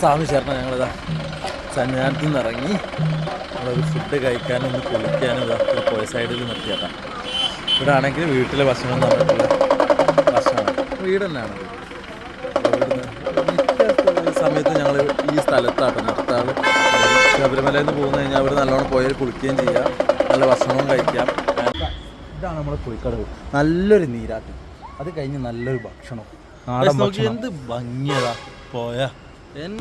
സ്വാമി ചേർന്ന ഞങ്ങളിതാ സന്നിധാനത്തു നിന്ന് ഇറങ്ങി നമ്മളൊരു ഫുഡ് കഴിക്കാനും ഒന്ന് കുളിക്കാനും ഇതാ പോയ സൈഡിൽ നിർത്തിയേട്ടാ ഇവിടെ ആണെങ്കിൽ വീട്ടിലെ ഭക്ഷണം തന്നിട്ടുള്ള ഭക്ഷണം. വീട് തന്നെയാണ് മിക്ക സമയത്ത് ഞങ്ങൾ ഈ സ്ഥലത്താട്ടോ നിർത്താറ്. ശബരിമലയിൽ നിന്ന് പോകുന്ന കഴിഞ്ഞാൽ അവർ നല്ലോണം പോയാൽ കുളിക്കുകയും ചെയ്യാം. നല്ല ഭക്ഷണവും കഴിക്കാം. ഇതാണ് നമ്മുടെ കുളിക്കടവ് നല്ലൊരു നീരാട്ടം. അത് കഴിഞ്ഞ് നല്ലൊരു ഭക്ഷണം. നാടൻ ഭക്ഷണം. എന്ത് ഭംഗിയതാ പോയാ.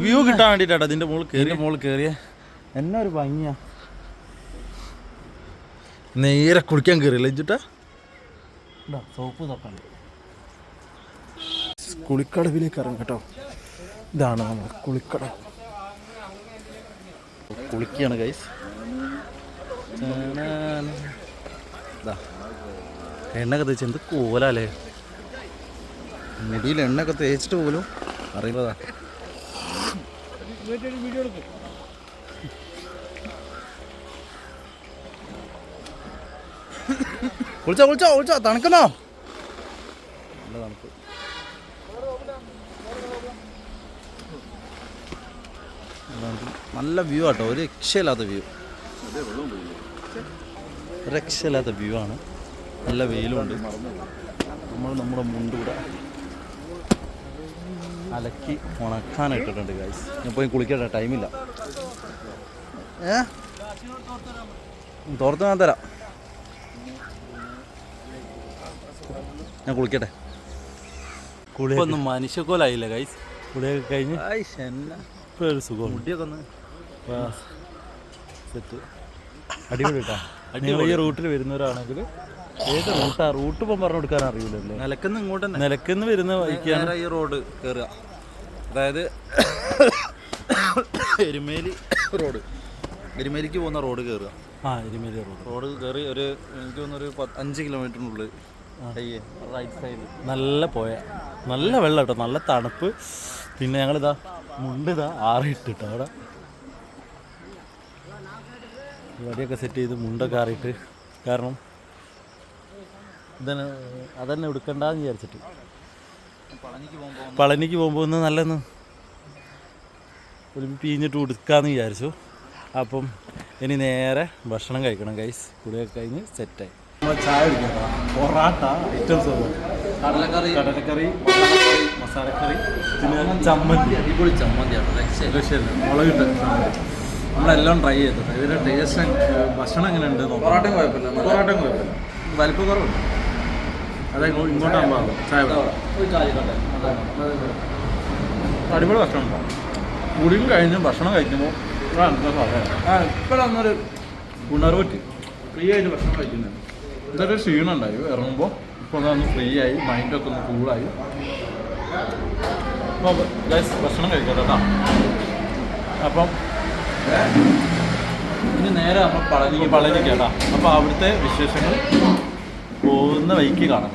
വ്യൂ കിട്ടാൻ വേണ്ടിട്ടാ അതിന്റെ മുകളിൽ കയറി മുകളിൽ കയറിയ എന്നാ ഒരു ഭംഗിയാ. നേരെ കുളിക്കാൻ കയറിയില്ല ഇഞ്ചിട്ടാ സോപ്പ് തപ്പാണ് കുളിക്കടവിലേക്ക് ഇറങ്ങും കേട്ടോ. ഇതാണ് നമ്മുടെ കുളിക്കടവ് കുളിക്കുകയാണ് ഗൈസ് എണ്ണയൊക്കെ തേച്ച് എന്ത് കോലല്ലേ മുടിയിൽ ഒക്കെ തേച്ചിട്ട് പോലും അറിയില്ലതാ കുളിച്ചോ കുളിച്ചോ കുളിച്ചോ തണുക്കണോ നല്ല തണുപ്പ് നല്ല വ്യൂ ആട്ടോ ഒരു രക്ഷയില്ലാത്ത വ്യൂ രക്ഷയില്ലാത്ത വ്യൂ ആണ്. നല്ല വെയിലുണ്ട്. നമ്മൾ നമ്മുടെ മുണ്ട് കൂടെ അലക്കി ഉണക്കാൻ ഇട്ടിട്ടുണ്ട് ഗൈസ് ഞാൻ പോയി കുളിക്കട്ടെ ടൈമില്ല ഏ? തോർത്ത് ഞാൻ തരാം. ഞാൻ കുളിക്കട്ടെ. കുളിയൊന്നും മനുഷ്യക്കോലായില്ല ഗൈസ് കുളിയൊക്കെ കഴിഞ്ഞ് ഇപ്പോൾ ഒരു സുഖം മുടിയൊക്കെ ഒന്ന് സെറ്റ് അടിപൊളി. കേട്ടോ നിങ്ങൾ ഈ റൂട്ടിൽ വരുന്നവരാണെങ്കിൽ ഏത് റൂട്ടാ? റൂട്ട് ഇപ്പം പറഞ്ഞു കൊടുക്കാൻ അറിയില്ലല്ലേ നിലക്കുന്ന് ഇങ്ങോട്ട് തന്നെ. നിലക്കുന്ന് വരുന്ന വഴിക്കാണ്. നേരെ ഈ റോഡ് കയറുക അതായത് എരുമേലി റോഡ്. എരുമേലിക്ക് പോകുന്ന റോഡ് കയറുക ആ എരുമേലി റോഡ്. റോഡ് കയറി ഒരു എനിക്ക് തോന്നുന്നൊരു പത്ത് അഞ്ച് കിലോമീറ്ററിനുള്ളിൽ അയ്യേ റൈറ്റ് സൈഡ് നല്ല പോയ. നല്ല വെള്ളം കേട്ടോ. നല്ല തണുപ്പ്. പിന്നെ ഞങ്ങളിതാ മുണ്ടിതാ ആറിയിട്ട് ആറിയിട്ടിട്ടോ അവിടെ. വടിയൊക്കെ സെറ്റ് ചെയ്ത് മുണ്ടൊക്കെ ആറിയിട്ട്. കാരണം ഇതന്നെ അതന്നെ എടുക്കണ്ടെന്ന് വിചാരിച്ചിട്ട്. പളനിക്ക് പോകുമ്പോൾ ഒന്ന് നല്ലൊന്ന് ഒരു പീഞ്ഞിട്ട് ഉടുക്കാന്ന് വിചാരിച്ചു. അപ്പം ഇനി നേരെ ഭക്ഷണം കഴിക്കണം ഗൈസ് കുടിയൊക്കെ കഴിഞ്ഞ് സെറ്റായി നമ്മൾ ചായ കുടിക്കാം പൊറാട്ട ഐറ്റംസ് കടലക്കറി. കടലക്കറി മസാലക്കറി പിന്നെ ചമ്മന്തി. അടിപൊളി ചമ്മന്തിയാണ് രക്ഷയില്ല മുളകിട്ട് ചമ്മന്തി. നമ്മളെല്ലാം ട്രൈ ചെയ്തു ഇതിന്റെ ടേസ്റ്റ് ഭക്ഷണം എങ്ങനെ ഉണ്ട് പൊറോട്ടയും കുഴപ്പമില്ല. പൊറോട്ടയും കുഴപ്പമില്ല. വലിപ്പം കുറവുണ്ട്. അതെ ഇങ്ങോട്ടാകുമ്പോൾ ചായ അടിപൊളി ഭക്ഷണം ഉണ്ടാവും കുടിയും കഴിഞ്ഞ് ഭക്ഷണം കഴിക്കുമ്പോൾ ആ ഇപ്പോഴൊന്നൊരു ഉണർവ് പറ്റി ഫ്രീ ആയിട്ട് ഭക്ഷണം കഴിക്കുന്നത് ഇതൊരു ക്ഷീണം ഉണ്ടായി. ഇറങ്ങുമ്പോൾ ഇപ്പോൾ ഒന്ന് ഫ്രീ ആയി മൈൻഡൊക്കെ ഒന്ന് കൂളായി ഭക്ഷണം കഴിക്കാം കേട്ടോ അപ്പം ഇനി നേരെ നമ്മൾ പളനിക്ക് പളനിക്ക് കേട്ടോ. അപ്പോൾ അവിടുത്തെ വിശേഷങ്ങൾ പോകുന്ന വഴിക്ക് കാണാം.